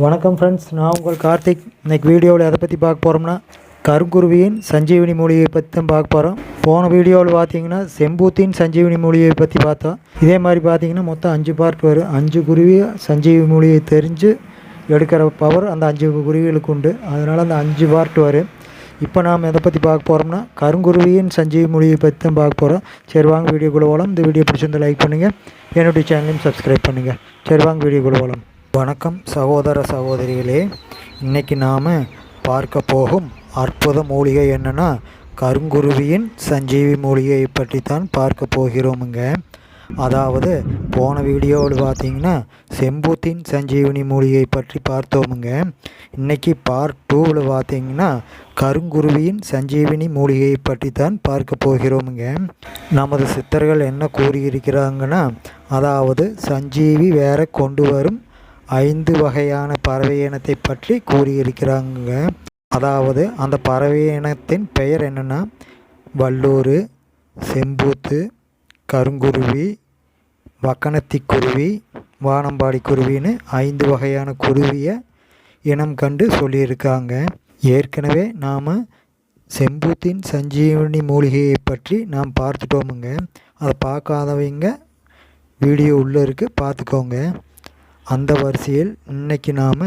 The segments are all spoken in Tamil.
வணக்கம் ஃப்ரெண்ட்ஸ் நான் உங்கள் கார்த்திக். இன்னைக்கு வீடியோவில் எதை பற்றி பார்க்க போகிறோம்னா கருங்குருவியின் சஞ்சீவினி மூலிகையை பற்றி தான் பார்க்க போகிறோம் போன வீடியோவில் பார்த்தீங்கன்னா செம்பூத்தின் சஞ்சீவினி மூலிகையை பற்றி பார்த்தோம். இதே மாதிரி பார்த்தீங்கன்னா மொத்தம் அஞ்சு பார்ட் வரும். அஞ்சு குருவி சஞ்சீவி மூலிகை தெரிஞ்சு எடுக்கிற பவர் அந்த அஞ்சு குருவிகளுக்கு உண்டு. அதனால் அந்த அஞ்சு பார்ட் வரும். இப்போ நாம் எதை பற்றி பார்க்க போகிறோம்னா கருங்குருவியின் சஞ்சீவி மொழியை பற்றி தான் பார்க்க போகிறோம் சரி வாங்க வீடியோக்குள்ளே போகலாம் இந்த வீடியோ பிடிச்சிருந்து லைக் பண்ணுங்கள் என்னுடைய சேனலையும் சப்ஸ்கிரைப் பண்ணுங்கள் சரி வாங்க வீடியோக்குள்ளே போகலாம் வணக்கம் சகோதர சகோதரிகளே. இன்னைக்கு நாம் பார்க்க போகும் அற்புத மூலிகை என்னென்னா கருங்குருவியின் சஞ்சீவி மூலிகையை பற்றி தான் பார்க்க போகிறோமுங்க. அதாவது போன வீடியோவில் பார்த்தீங்கன்னா செம்பூத்தின் சஞ்சீவினி மூலிகை பற்றி பார்த்தோமுங்க. இன்றைக்கி பார்ட் டூவில் பார்த்தீங்கன்னா கருங்குருவியின் சஞ்சீவினி மூலிகையை பற்றி தான் பார்க்க போகிறோமுங்க. நமது சித்தர்கள் என்ன கூறியிருக்கிறாங்கன்னா அதாவது சஞ்சீவி வேற கொண்டு வரும் ஐந்து வகையான பறவை இனத்தை பற்றி கூறியிருக்கிறாங்க. அதாவது அந்த பறவை இனத்தின் பெயர் என்னென்னா வல்லூர் செம்பூத்து கருங்குருவி வக்கனத்தி குருவி வானம்பாடி குருவின்னு ஐந்து வகையான குருவியை இனம் கண்டு சொல்லியிருக்காங்க. ஏற்கனவே நாம் செம்பூத்தின் சஞ்சீவனி மூலிகையை பற்றி நாம் பார்த்துட்டோமுங்க. அதை பார்க்காதவங்க வீடியோ உள்ளே இருக்குது பார்த்துக்கோங்க. அந்த வரிசையில் இன்னைக்கு நாம்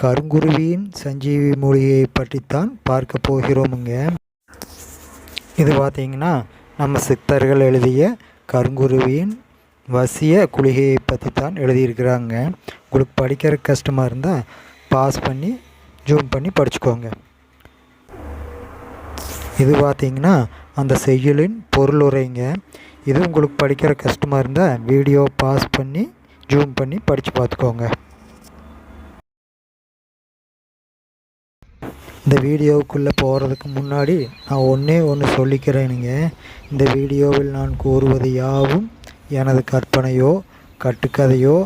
கருங்குருவியின் சஞ்சீவி மூலிகையை பற்றித்தான் பார்க்க போகிறோமுங்க. இது பார்த்திங்கன்னா நம்ம சித்தர்கள் எழுதிய கருங்குருவியின் வசிய குளிகையை பற்றி தான் எழுதியிருக்கிறாங்க. உங்களுக்கு படிக்கிற கஷ்டமாக இருந்தால் பாஸ் பண்ணி ஜூம் பண்ணி படிச்சுக்கோங்க. இது பார்த்திங்கன்னா அந்த செய்யுளின் பொருளுரைங்க. இது உங்களுக்கு படிக்கிற கஷ்டமாக இருந்தால் வீடியோ பாஸ் பண்ணி ஜூம் பண்ணி படித்து பார்த்துக்கோங்க. இந்த வீடியோவுக்குள்ளே போகிறதுக்கு முன்னாடி நான் ஒன்றே ஒன்று சொல்லிக்கிறேனுங்க இந்த வீடியோவில் நான் கூறுவது யாவும் எனது கற்பனையோ கட்டுக்கதையோ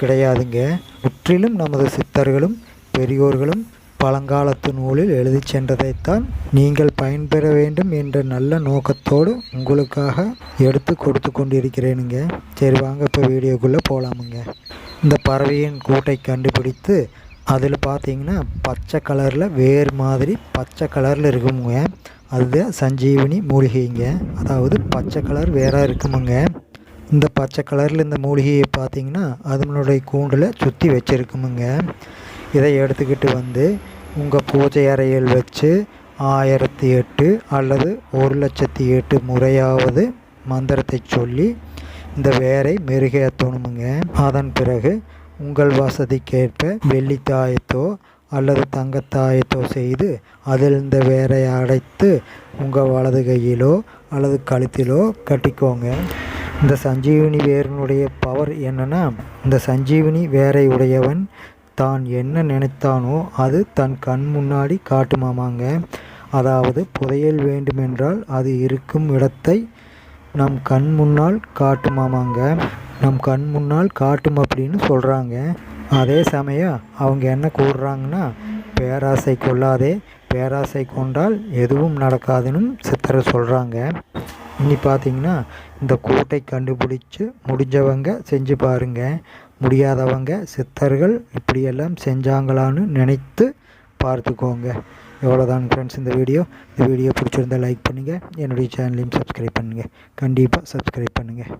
கிடையாதுங்க. முற்றிலும் நமது சித்தர்களும் பெரியோர்களும் பழங்காலத்து நூலில் எழுதி சென்றதைத்தான் நீங்கள் பயன்பெற வேண்டும் என்ற நல்ல நோக்கத்தோடு உங்களுக்காக எடுத்து கொடுத்து கொண்டிருக்கிறேனுங்க. சரி வாங்க இப்போ வீடியோக்குள்ளே போகலாமுங்க இந்த பறவையின் கூட்டை கண்டுபிடித்து அதில் பார்த்தீங்கன்னா பச்சை கலரில் வேறு மாதிரி பச்சை கலரில் இருக்குமுங்க. அதுதான் சஞ்சீவினி மூலிகைங்க. அதாவது பச்சை கலர் வேறாக இருக்குமுங்க. இந்த பச்சை கலரில் இந்த மூலிகையை பார்த்தீங்கன்னா அதனுடைய கூண்டில் சுற்றி வச்சுருக்குமுங்க. இதை எடுத்துக்கிட்டு வந்து உங்கள் பூஜை அறையில் வச்சு ஆயிரத்தி எட்டு அல்லது ஒரு லட்சத்தி எட்டு முறையாவது மந்திரத்தை சொல்லி இந்த வேரை மெருகேற்றணுமுங்க அதன் பிறகு உங்கள் வசதிக்கேற்ப வெள்ளித்தாயத்தோ அல்லது தங்கத்தாயத்தோ செய்து அதில் இந்த வேரை அடைத்து உங்கள் வலது கையிலோ அல்லது கழுத்திலோ கட்டிக்கோங்க. இந்த சஞ்சீவினி வேரினுடைய பவர் என்னென்னா இந்த சஞ்சீவினி வேரை உடையவன் தான் என்ன நினைத்தானோ அது தன் கண் முன்னாடி காட்டுமாமாங்க. அதாவது புதையல் வேண்டுமென்றால் அது இருக்கும் இடத்தை நம் கண் முன்னால் காட்டுமாமாங்க. நம் கண் முன்னால் காட்டும் அப்படின்னு சொல்கிறாங்க அதே சமயம் அவங்க என்ன கூடுறாங்கன்னா பேராசை கொள்ளாதே பேராசை கொண்டால் எதுவும் நடக்காதுன்னு சித்தரை சொல்கிறாங்க இனி பார்த்தீங்கன்னா இந்த கோட்டை கண்டுபிடிச்சி முடிஞ்சவங்க செஞ்சு பாருங்கள் முடியாதவங்க சித்தர்கள் இப்படியெல்லாம் செஞ்சாங்களான்னு நினைத்து பார்த்துக்கோங்க. எவ்வளோதான் ஃப்ரெண்ட்ஸ் இந்த வீடியோ இந்த வீடியோ பிடிச்சிருந்தால் லைக் பண்ணுங்கள் என்னுடைய சேனலையும் சப்ஸ்கிரைப் பண்ணுங்கள் கண்டிப்பாக சப்ஸ்கிரைப் பண்ணுங்கள்